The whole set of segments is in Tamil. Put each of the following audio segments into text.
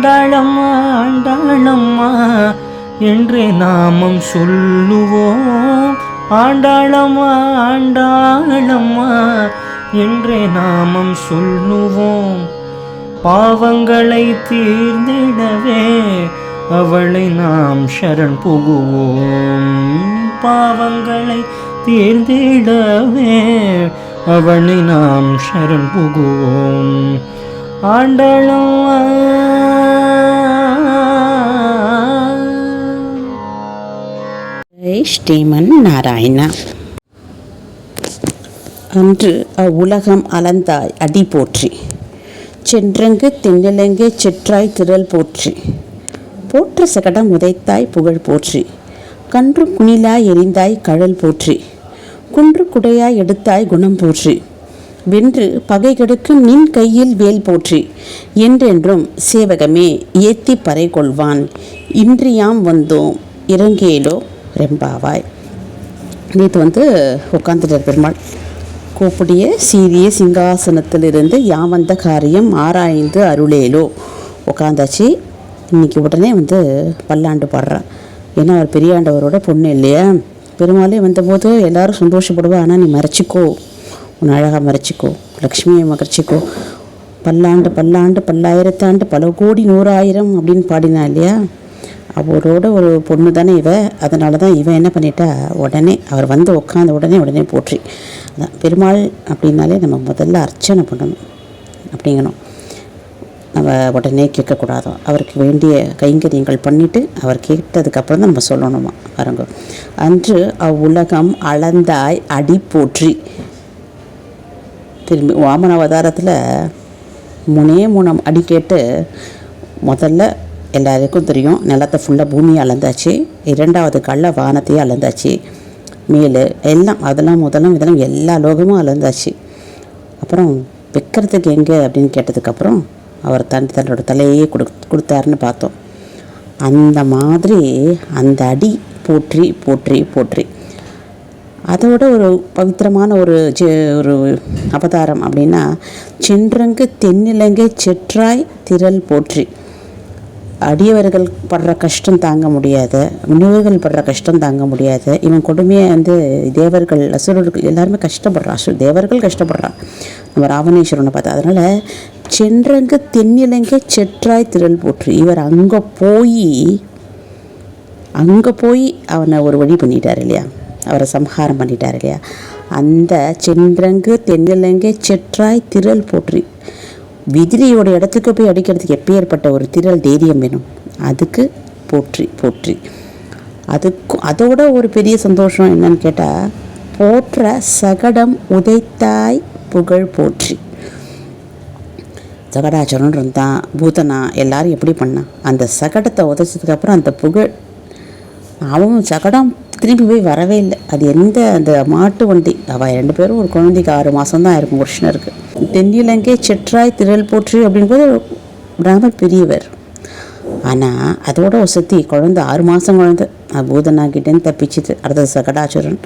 ஆண்டாளம்மா ஆண்டாளம்மா என்று நாமம் சொல்லுவோம். ஆண்டாளம்மா ஆண்டாளம்மா என்றே நாமம் சொல்லுவோம். பாவங்களை தீர்ந்திடவே அவளை நாம் சரண் புகுவோம். பாவங்களை தீர்ந்திடவே அவளை நாம் சரண் புகுவோம். ஆண்டளம் ஜெய் ஸ்ரீமன் நாராயணா. அன்று அவ்வுலகம் அலந்தாய் அடி போற்றி. சென்றங்கு தென்னிலங்கே செற்றாய் திரள் போற்றி. போற்ற சகடம் உதைத்தாய் புகழ் போற்றி. கன்று குணிலாய் எரிந்தாய் கழல் போற்றி. குன்று குடையாய் எடுத்தாய் குணம் போற்றி. வென்று பகை கெடுக்கும் நின் கையில் வேல் போற்றி. என்றென்றும் சேவகமே ஏத்தி பறை கொள்வான். இன்றியாம் வந்தோம் இறங்கேலோ? ரெம்பாவாய். நேற்று வந்து உட்காந்துட்டார் பெருமாள். கூப்பிடிய சீரிய சிங்காசனத்திலிருந்து யாம் வந்த காரியம் ஆராய்ந்து அருளேலோ. உட்காந்தாச்சு இன்னைக்கு உடனே வந்து பல்லாண்டு பாடுறான் ஏன்னா அவர் பெரியாண்டவரோட பொண்ணு இல்லையா? பெருமாளே வந்தபோது எல்லாரும் சந்தோஷப்படுவா. ஆனால் நீ மறைச்சிக்கோ. உன் அழகாக மறைச்சிக்கோ. லக்ஷ்மியை மறைச்சிக்கோ பல்லாண்டு பல்லாண்டு பல்லாயிரத்தாண்டு பல கோடி நூறாயிரம் அப்படின்னு பாடினா இல்லையா? அவரோட ஒரு பொண்ணு தானே இவ. அதனால தான் இவன் என்ன பண்ணிட்டா உடனே அவர் வந்து உட்காந்த உடனே உடனே போற்றி. அதான் பெருமாள் அப்படின்னாலே நம்ம முதல்ல அர்ச்சனை பண்ணணும். அப்படிங்கணும். நம்ம உடனே கேட்கக்கூடாதோ? அவருக்கு வேண்டிய கைங்கரியங்கள் பண்ணிவிட்டு அவர் கேட்டதுக்கப்புறம் தான் நம்ம சொல்லணுமா? பாருங்க. அன்று அவ்வுலகம் அளந்தாய் அடி போற்றி. திரும்பி வாமன அவதாரத்தில் மூணே மூணம் அடி கேட்டு முதல்ல எல்லாருக்கும் தெரியும் நிலத்தை ஃபுல்லாக பூமியை அளந்தாச்சு. இரண்டாவது கல்ல வானத்தையும் அளந்தாச்சு. மேல் எல்லாம் அதெல்லாம் முதலும் இதெல்லாம் எல்லா லோகமும் அளந்தாச்சு. அப்புறம் விற்கிறதுக்கு எங்கே அப்படின்னு கேட்டதுக்கப்புறம் அவர் தன் தன்னோட தலையே கொடு கொடுத்தாருன்னு பார்த்தோம். அந்த மாதிரி அந்த அடி போற்றி போற்றி போற்றி. அதோட ஒரு பவித்திரமான ஒரு ஒரு அவதாரம் அப்படின்னா சென்றங்கு தென்னிலங்கை செற்றாய் திரள் போற்றி. அடியவர்கள் படுற கஷ்டம் தாங்க முடியாது. முனிவர்கள் படுற கஷ்டம் தாங்க முடியாது. இவன் கொடுமையாக வந்து தேவர்கள் அசுரர்கள் எல்லாருமே கஷ்டப்படுறான். அசு தேவர்கள் கஷ்டப்படுறான். நம்ம ராவணேஸ்வரனை பார்த்தா. அதனால் சென்றங்கு தென்னிலங்க செற்றாய் திரள் போற்று. இவர் அங்கே போய் அங்கே போய் அவனை ஒரு வழி பண்ணிட்டார் இல்லையா? அவரை சம்ஹாரம் பண்ணிட்டார் இல்லையா? அந்த சென்றங்கு தென்னிலங்கை செற்றாய் திரள் போற்றி. விதிரியோட இடத்துக்கு போய் அடிக்கிறதுக்கு எப்பேற்பட்ட ஒரு திரள் தைரியம் வேணும்? அதுக்கு போற்றி போற்றி. அதுக்கு அதோட ஒரு பெரிய சந்தோஷம் என்னன்னு கேட்டால் போற்ற சகடம் உதைத்தாய் புகழ் போற்றி. சகடாச்சரன் இருந்தான் பூதனா எல்லாரும் எப்படி பண்ணான் அந்த சகடத்தை உதைச்சதுக்கப்புறம் அந்த புகழ். அவன் சகடம் திரும்பி போய் வரவே இல்லை. அது எந்த அந்த மாட்டு வண்டி. அவள் ரெண்டு பேரும் ஒரு குழந்தைக்கு ஆறு மாதம் தான் இருக்கும் கிருஷ்ணருக்கு தென்னிலங்கை செற்றாய் திரள் போற்றி அப்படின்போது பிராம பெரியவர். ஆனால் அதோட வசதி குழந்தை ஆறு மாதம் குழந்தை. பூதனாகிட்டேன்னு தப்பிச்சுட்டு அடுத்தது சகடாச்சுரன்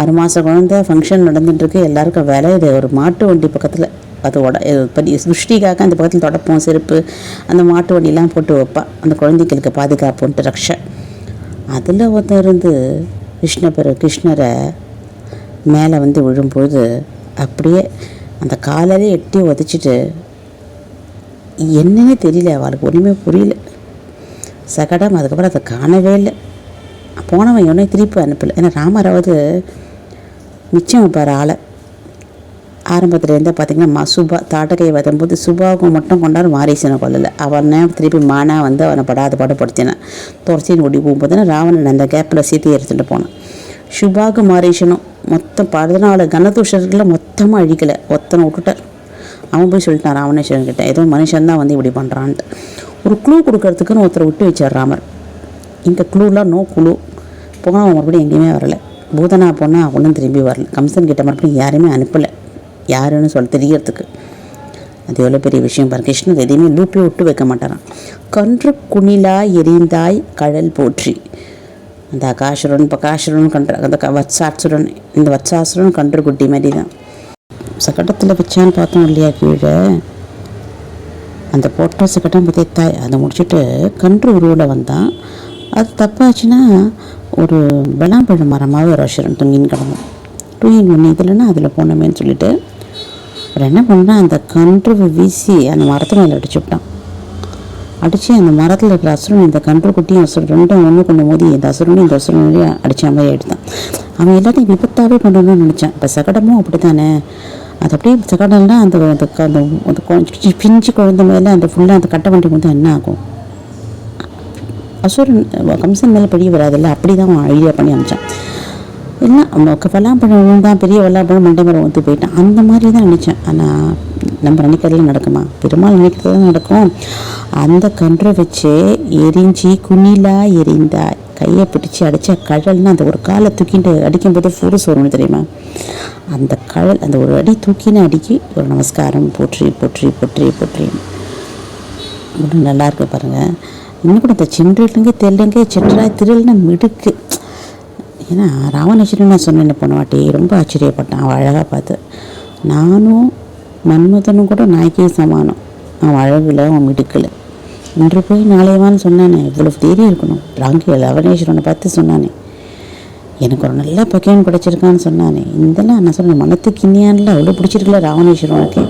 ஆறு மாதம் குழந்த ஃபங்க்ஷன் நடந்துட்டுருக்கு. எல்லாருக்கும் வேலை. இது ஒரு மாட்டு வண்டி பக்கத்தில். அதோட இது படி சுஷ்டிக்காக அந்த பக்கத்தில் தொடப்போம் செருப்பு அந்த மாட்டு வண்டிலாம் போட்டு வைப்பா. அந்த குழந்தைகளுக்கு பாதுகாப்புன்ட்டு ரக்ஷை. அதில் ஒருத்தர் இருந்து கிருஷ்ணபெரு கிருஷ்ணரை மேலே வந்து விழும்பொழுது அப்படியே அந்த காலையிலே எட்டி உதச்சிட்டு என்னன்னே தெரியல அவளுக்கு ஒன்றுமே புரியல. சகடம் அதுக்கப்புறம் அதை காணவே இல்லை. போனவன் இவனே திருப்பி அனுப்பலை. ஏன்னா ராமராவது மிச்சம் வைப்பார் ஆளை. ஆரம்பத்துலேருந்தே பார்த்தீங்கன்னா மா சுபா தாட்டகை வரும்போது சுபாவுக்கு மட்டும் கொண்டாடு மாரீசனை கொள்ளலை அவனை திருப்பி மானா வந்து அவனை படாத பாடு படுத்தினான் துரசின்னு ஓடி போகும்போது ராவணன் அந்த கேப்பில் சீத்தையை எடுத்துகிட்டு போனான். சுபாக்கு மாரீசனும் மொத்தம் பதினாலு கனதுஷர்களை மொத்தமாக அழிக்கலை. ஒத்தனை விட்டுட்டார் அவன் போய் சொல்லிட்டான் ராவணேஸ்வரன் கிட்ட. ஏதோ மனுஷன்தான் வந்து இப்படி பண்ணுறான்ட்டு ஒரு குழு கொடுக்கறதுக்குன்னு ஒருத்தரை விட்டு வச்சார் ராமர். இந்த குழுலாம் நோ குழு போனால் அவன் மறுபடியும் எங்கேயுமே வரல. பூதனா போனால் ஒன்றும் திரும்பி வரல. கம்சன் கிட்ட மறுபடியும் யாரையுமே அனுப்பலை. யாருன்னு சொல்ல தெரியறதுக்கு. அது எவ்வளோ பெரிய விஷயம் பாரு. கிருஷ்ணர் எதையுமே லூப்பி விட்டு வைக்க மாட்டாரான் கன்று குணிலா எரிந்தாய் கழல் போற்றி. அந்த அகாசுரன் பகாசுரன் கன்று அந்த வத்சாசுரன் இந்த வத்சாசுரன் கன்று குட்டி மாதிரி தான். சக்கட்டத்தில் வச்சான்னு பார்த்தோம் இல்லையா கீழே? அந்த போட்ட சக்கட்டம் புதைத்தாய் அதை முடிச்சுட்டு கன்று உருவில் வந்தான். அது தப்பாச்சுன்னா ஒரு விளாம்பழ மரமாக ஒரு அசுரன் தொங்கின்னு கிடந்தோம் டூயின் ஒன்று இதுலன்னா அதில் போனோமேன்னு சொல்லிட்டு. அப்புறம் என்ன பண்ணால் அந்த கன்றுவை வீசி அந்த மரத்தை மேலே அடிச்சு விட்டான். அடித்து அந்த மரத்தில் இருக்கிற அசுரன் இந்த கன்று குட்டியும் அசுரன் ரெண்டும் ஒன்று கொண்டு மோதி இந்த அசுரனும் இந்த அசுரனையும் அடித்த மாதிரி ஆகிடுதான் அவன் எல்லாத்தையும் விபத்தாகவே பண்ணணும்னு நினச்சான். இப்போ சகடமும் அப்படி தானே அது அப்படியே சகடம்னா அந்த அந்த அந்த கொஞ்சம் பிஞ்சு குழந்தை மேலே அந்த ஃபுல்லாக அந்த கட்டை வண்டி வந்து என்ன ஆகும்? அசுரன் கம்சன் மேலே பெரிய வராதில்ல? அப்படி தான் அவன் ஐடியா பண்ணி அனுப்பிச்சான். எல்லாம் அவனுக்கு வெள்ளாம்பழம் தான் பெரிய வெள்ளாம்பழம் மண்டை மரம் வந்து போயிட்டான். அந்த மாதிரி தான் நினச்சேன். ஆனால் நம்ம நினைக்கிறதுல நடக்குமா? பெருமாள் நினைக்கிறதுல தான் நடக்கும். அந்த கன்றை வச்சு எரிஞ்சு குனிலா எரிந்தாய் கையை பிடிச்சி அடித்த கழல்னு அந்த ஒரு காலை தூக்கிட்டு அடிக்கும்போது ஃபோர்ஸ் வரும்னு தெரியுமா? அந்த கழல் அந்த ஒரு அடி தூக்கின்னு அடிக்கி ஒரு நமஸ்காரம் போற்றி போற்றி போற்றி போற்றி. இன்னும் நல்லா இருக்கு பாருங்கள் இன்னும் கூட இந்த சென்றிலுங்க தெல்லுங்க சென்றா திருள்னு மிடுக்கு. ஏன்னா ராவணேஸ்வரன் நான் சொன்னேன் போன வாட்டி ரொம்ப ஆச்சரியப்பட்டான் அவள் அழகாக பார்த்து. நானும் மன்மதனும் கூட நாய்க்கே சமானம். அவன் அழகில் அவன் மிடுக்கல. இன்று போய் நாளையவான்னு சொன்னானே இவ்வளவு தைரியம் இருக்கணும். ராங்கி ராவணேஸ்வரனை பார்த்து சொன்னானே. எனக்கு ஒரு நல்ல பக்கையன் கிடச்சிருக்கான்னு சொன்னானே. இதெல்லாம் நான் சொன்னேன் மனத்துக்கு இன்னியான்ல அவ்வளோ பிடிச்சிருக்கல ராவணேஸ்வரனுக்கு.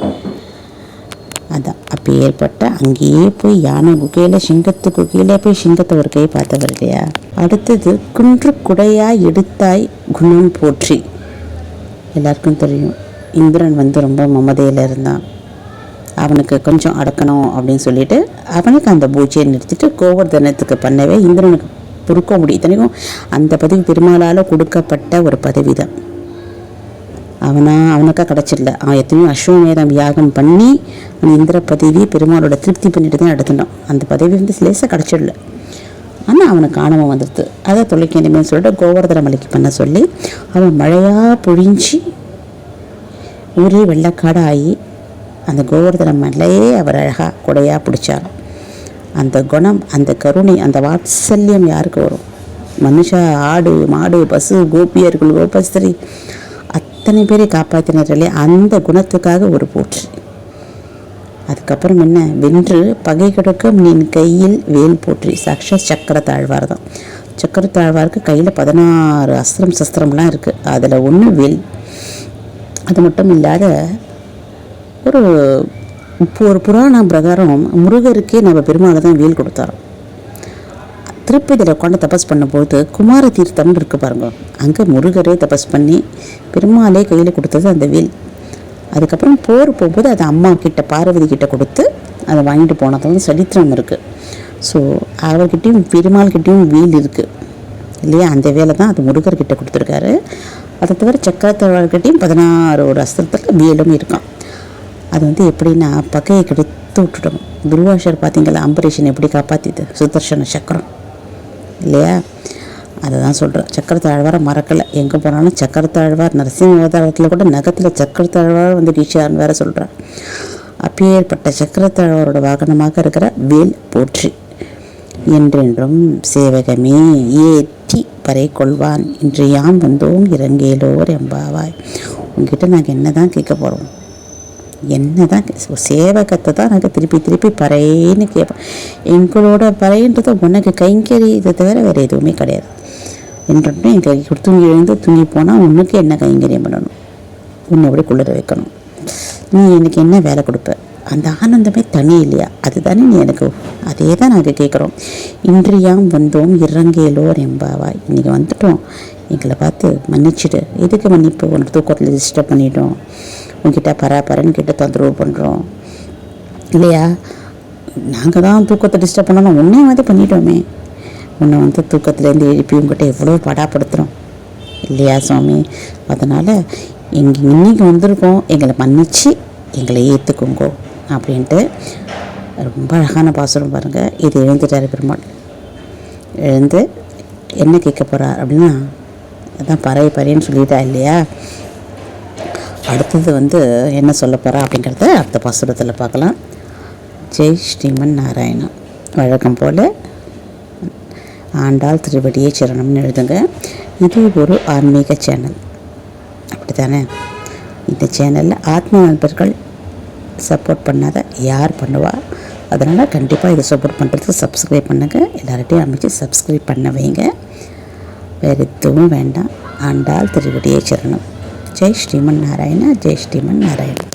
அதான் அப்போ ஏற்பட்ட அங்கேயே போய் யானை குகையில் சிங்கத்து குகையில போய் சிங்கத்தை ஒரு கை பார்த்தவர் இல்லையா? அடுத்தது குன்று குடையாய் எடுத்தாய் குணம் போற்றி. எல்லாருக்கும் தெரியும். இந்திரன் வந்து ரொம்ப மமதையில் இருந்தான். அவனுக்கு கொஞ்சம் அடக்கணும் அப்படின்னு சொல்லிட்டு அவனுக்கு அந்த பூஜையை நிறுத்திட்டு கோவர்தனத்துக்கு பண்ணவே இந்திரனுக்கு பொறுக்க முடியும் இத்தனைக்கும் அந்த பதவி பெருமாளால் கொடுக்கப்பட்ட ஒரு பதவி தான் அவனா அவனுக்கா கிடச்சிடல. அவன் எத்தனையோ அஸ்வமேதம் யாகம் பண்ணி அவன் இந்திர பதவி பெருமாளோட திருப்தி பண்ணிட்டு தான் எடுத்துட்டான் அந்த பதவி வந்து சிலேசாக கிடச்சிடல. ஆனால் அவனுக்கு ஆணவம் வந்துடுது. அதை தொலைக்கணுமே சொல்லிட்டு கோவர்தன மலைக்கு பண்ண சொல்லி அவன் மழையாக பொழிஞ்சு ஊரே வெள்ளக்காடு ஆகி அந்த கோவர்தன மலையே அவர் அழகாக கொடையாக பிடிச்சார். அந்த குணம் அந்த கருணை அந்த வாத்சல்யம் யாருக்கு வரும்? மனுஷா ஆடு மாடு பசு கோபியர்கள் கோபஸ்திரி அத்தனை பேரை காப்பாற்றினார்களே அந்த குணத்துக்காக ஒரு போற்று. அதுக்கப்புறம் என்ன? வென்று பகை கிடக்கும் நின் கையில் வேல் போற்றி. சாக்ஷாத் சக்கர தாழ்வார் தான். சக்கர தாழ்வாருக்கு கையில் பதினாறு அஸ்திரம் சஸ்திரம்லாம் இருக்குது அதில் ஒன்று வேல் அது மட்டும் இல்லாத ஒரு இப்போ ஒரு புராணம் பிரகாரம் முருகருக்கே நம்ம பெருமாள் தான் வீல் கொடுத்தாரோம். திருப்பதியில் உட்காந்து தபஸ் பண்ணும்போது குமார தீர்த்தம்னு இருக்கு பாருங்க. அங்கே முருகரே தபஸ் பண்ணி பெருமாளே கையில் கொடுத்தது அந்த வேல். அதுக்கப்புறம் போர் போகும்போது அது அம்மா கிட்ட பார்வதி கிட்ட கொடுத்து அதை வாங்கிட்டு போனது வந்து சரித்திரம் இருக்குது ஸோ அவர்கிட்டையும் பெருமாள்கிட்டையும் வீல் இருக்குது இல்லையா? அந்த வேலை தான் அது முருகர்கிட்ட கொடுத்துருக்காரு. அதை தவிர சக்கரத்தவர்கிட்டையும் பதினாறு ஒரு அஸ்திரத்தில் வேலும் இருக்கான் அது வந்து எப்படின்னா பகையை கிடைத்து விட்டுட்டோம் துர்வாஷர் பார்த்தீங்களா அம்பரீஷன் எப்படி காப்பாற்றிது சுதர்ஷன சக்கரம். இல்லையா? அதை தான் சொல்கிறேன் சக்கரத்தாழ்வாரை மறக்கலை. எங்கே போனாலும் சக்கரத்தாழ்வார் நரசிம்ம அவதாரத்தில் கூட நகத்தில் சக்கரத்தாழ்வார் வந்து வீச்சார்னு வேற சொல்கிறார் அப்பேற்பட்ட சக்கரத்தாழ்வாரோட வாகனமாக இருக்கிற வேல் போற்றி. என்றென்றும் சேவகமே ஏ பறை கொள்வான் இன்று யாம் வந்தோம் இறங்கேலோர் எம்பாவாய் உங்ககிட்ட நாங்கள் என்ன தான் கேட்க போகிறோம் என்ன தான் சேவகத்தை தான் நாங்கள் திருப்பி திருப்பி பறைன்னு கேட்போம் எங்களோட பறைன்றது உனக்கு கைங்கறி இதை தவிர வேறு எதுவுமே கிடையாது. என்றும் என் கை தூங்கி எழுந்து தூங்கி போனால் உனக்கு என்ன கைங்கரியம் பண்ணணும்? உன்னை எப்படி குளிர வைக்கணும். நீ எனக்கு என்ன வேலை கொடுப்ப? அந்த ஆனந்தமே தனி இல்லையா? அதுதானே நீ எனக்கு அதே தான் நாங்கள் கேட்குறோம். இன்றியாம் வந்தோம் இறங்கேலோர் எம்பாவா இன்றைக்கி வந்துட்டோம். எங்களை பார்த்து மன்னிச்சுடு. எதுக்கு மன்னிப்பு? உனக்கு தூக்கத்தில் டிஸ்டர்ப் பண்ணிட்டோம். உங்ககிட்ட பராபரன்னு கிட்ட தொந்தரவு பண்ணுறோம் இல்லையா? நாங்கள் தான் தூக்கத்தை டிஸ்டர்ப் பண்ணணும். உன்னே வந்து பண்ணிட்டோமே. உன்னை வந்து தூக்கத்துலேருந்து எழுப்பி உங்ககிட்ட எவ்வளோ படாப்படுத்துகிறோம் இல்லையா சுவாமி? அதனால் எங்கள் இன்னைக்கு வந்திருக்கோம். எங்களை மன்னிச்சு எங்களை ஏற்றுக்குங்கோ அப்படின்ட்டு. ரொம்ப அழகான பாசுரம் பாருங்கள் இது எழுந்துட்டார் பெருமாள். எழுந்து என்ன கேட்க போகிறார் அப்படின்னா அதான் பறை பறைன்னு சொல்லிட்டா இல்லையா? அடுத்தது வந்து என்ன சொல்ல போகிறா அப்படிங்கிறத அடுத்த பாசுரத்தில் பார்க்கலாம். ஜெய் ஸ்ரீமன் நாராயணன் வழக்கம் போல் ஆண்டாள் திருவடியே சரணம்னு எழுதுங்க. இது ஒரு ஆன்மீக சேனல். அப்படி தானே இந்த சேனலில் ஆத்ம நண்பர்கள் சப்போர்ட் பண்ணாத யார் பண்ணுவா அதனால் கண்டிப்பாக இதை சப்போர்ட் பண்ணுறதுக்கு சப்ஸ்கிரைப் பண்ணுங்கள் எல்லார்ட்டையும் அமைச்சு சப்ஸ்கிரைப் பண்ண வைங்க. வேறு எதுவும் வேண்டாம். ஆண்டால் திருவடியே சரணம். ஜெய் ஸ்ரீமன் நாராயணா ஜெய் ஸ்ரீமன் நாராயணன்